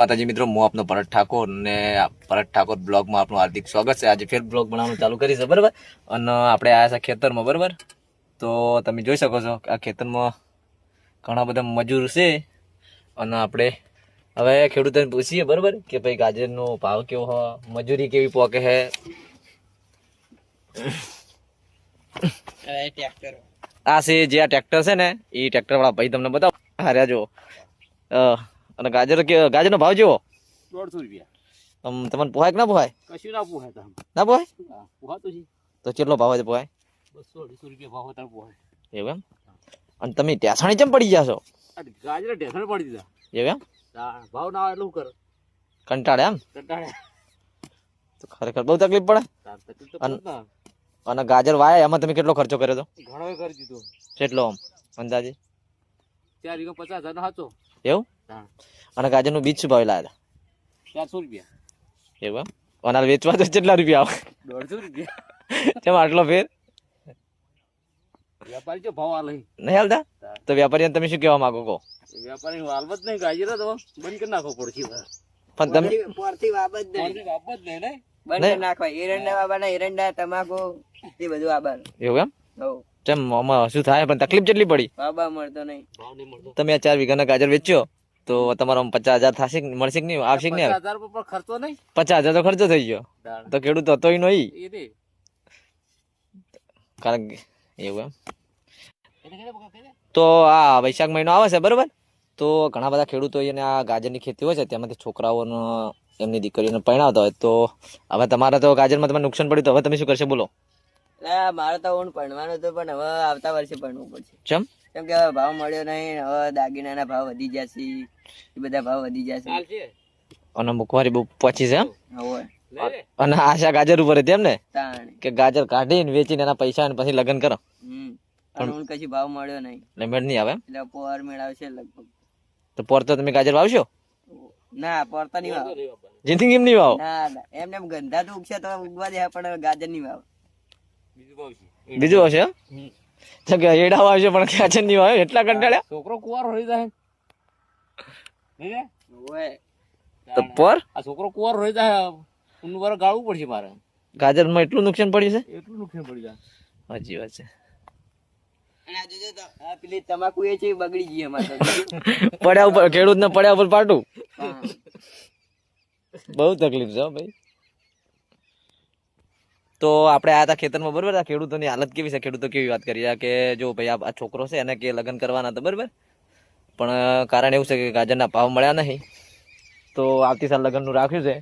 માતાજી મિત્રો હું આપનો ભરત ઠાકોર ને ભરત ઠાકોર બ્લોગમાં આપનું હાર્દિક સ્વાગત છે. આજે ફેર બ્લોગ બનાવવાનું ચાલુ કરી છે બરાબર? અને આપણે આવ્યા છે ખેતરમાં બરાબર? તો તમે જોઈ શકો છો આ ખેતરમાં ઘણા બધા મજૂર છે. અને આપણે હવે ખેડૂતોને પૂછીએ બરાબર? કે ભાઈ ગાજરનો ભાવ કેવો હો? મજૂરી કેવી પોકે છે આ છે જે આ ટ્રેક્ટર છે ને એ ટ્રેક્ટરવાળા ભાઈ તમને બતાવો. હાર્યા જો અ, અને ગાજર કે ગાજરનો ભાવ જેવો? દોઢસો રૂપિયા. આમ તમને પોહાય કે ના પોહાય? કશું ના પોહાય તમે. ના પોહાય? પોહાતું છે. તો કેટલો ભાવ છે પોહાય? બસો અઢીસો રૂપિયા ભાવ તમે પોહાય. એવું એમ? અને તમે ટેસાણી ચમ પડી જશો? ગાજર ટેસાણી પડી દીધા. એવું એમ? ભાવ ના આવે એટલું કર? કંટાળે એમ? કંટાળે. તો ખરેખર બહુ તકલીફ પડે? અન- ગાજર વાયા એમાં તમે કેટલો ખર્ચો કર્યો હતો ઘણો કરી દીધો. કેટલો આમ? અંદાજે? ચાર વીઘા પચાસ હજાર નો સાચો. એવું? અને ગાજરનું બીજ શું ભાવ લાવ્યા ચારસો રૂપિયા. એવું અને વેચવા તો કેટલા રૂપિયા આવે? દોઢસો રૂપિયા. કેમ આટલો ફેર? વેપારી જો ભાવ આલે નહીં હાલતા? તો વેપારીને તમે શું કહેવા માંગો કહો? વેપારી હાલવત નહીં ગાજર તો બંધ કરી નાખો પડશે પણ તમે પોરથી વાબત નહીં. વાપત નહીં ને? બંધ નાખવા એરંડા બાબાના એરંડા તમાકુ એ બધું આબાર એવું એમ? હો કેમ આમાં શું થાય? પણ તકલીફ કેટલી પડી. બાબા મળતો નહીં. ભાવ નહીં મળતો. તમે આ ચાર વીઘાના ગાજર વેચ્યો તો તમારો પચાસ હજાર થશે મળશે કે નહીં? આવશે કે નહીં? પચાસ હજાર પર ખર્ચો નહીં? પચાસ હજાર તો ખર્ચો થઈ ગયો. તો ખેડૂત હતો નહીં. કારણ કે એવું એમ. તો આ વૈશાખ મહિનો આવે છે બરોબર? તો ઘણા બધા ખેડૂતો એને આ ગાજરની ખેતી હોય છે તેમાંથી છોકરાઓનો એમની દીકરીઓને પરણાવતા હોય. તો હવે તમારે તો ગાજરમાં તમને નુકસાન પડ્યું તો હવે તમે શું કરશો? બોલો. એટલે મારે તો ઊંડ ભણવાનું હતું પણ હવે આવતા વર્ષે ભણવું પડશે. ચમ? કેમ કે હવે ભાવ મળ્યો નહીં હવે દાગીનાના ભાવ વધી જશે એ બધા ભાવ વધી જશે. અને મોંઘવારી બહુ પછી છે એમ? અને આશા ગાજર ઉપર હતી એમ ને? કે ગાજર કાઢીને વેચીને એના પૈસા અને પછી લગ્ન કરો. પણ ઊંડ કશી ભાવ મળ્યો નહીં. મેળ નહીં આવે એટલે પોર મેળવશે લગભગ. તો પોર તો તમે ગાજર વાવશો? ના પોરતા નહીં વાવ. જિંદગી એમ નહીં વાવ? ના ના. એમને એમ ગંધા તો ઉગશે તો ઉગવા દે પણ ગાજર નહીં વાવ બીજું હશે? તો કે એડા વાવશો પણ ગાજર નહીં વાવે એટલા કંટાળ્યા? છોકરો કુવારો રહી જાય. તો પર? આ છોકરો કુવારો રહી જાય ઊનું વારે ગાળવું પડશે મારે. ગાજરમાં એટલું નુકસાન પડ્યું છે? એટલું નુકસાન પડી જાય. હજી વાત છે. અને આ જોજો તો. આ પેલી તમાકુ એ છે એ બગડી ગઈ અમારે પડ્યા ઉપર ખેડૂત ને પડ્યા ઉપર પાટું. બહુ તકલીફ છે હો ભાઈ. તો આપણે આ હતા ખેતરમાં બરાબર? આ ખેડૂતોની હાલત કેવી છે? ખેડૂતો કેવી વાત કરી? કે જો ભાઈ આ છોકરો છે એને કે લગ્ન કરવાના હતા બરાબર? પણ કારણ એવું છે કે ગાજરના ભાવ મળ્યા નહીં. તો આવતી સાલ લગ્નનું રાખ્યું છે.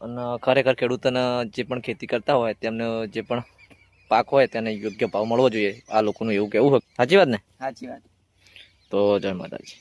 અને ખરેખર ખેડૂતોને જે પણ ખેતી કરતા હોય તેમને જે પણ પાક હોય તેને યોગ્ય ભાવ મળવો જોઈએ. આ લોકોનું એવું કેવું હોય. સાચી વાત ને? સાચી વાત. તો જય માતાજી.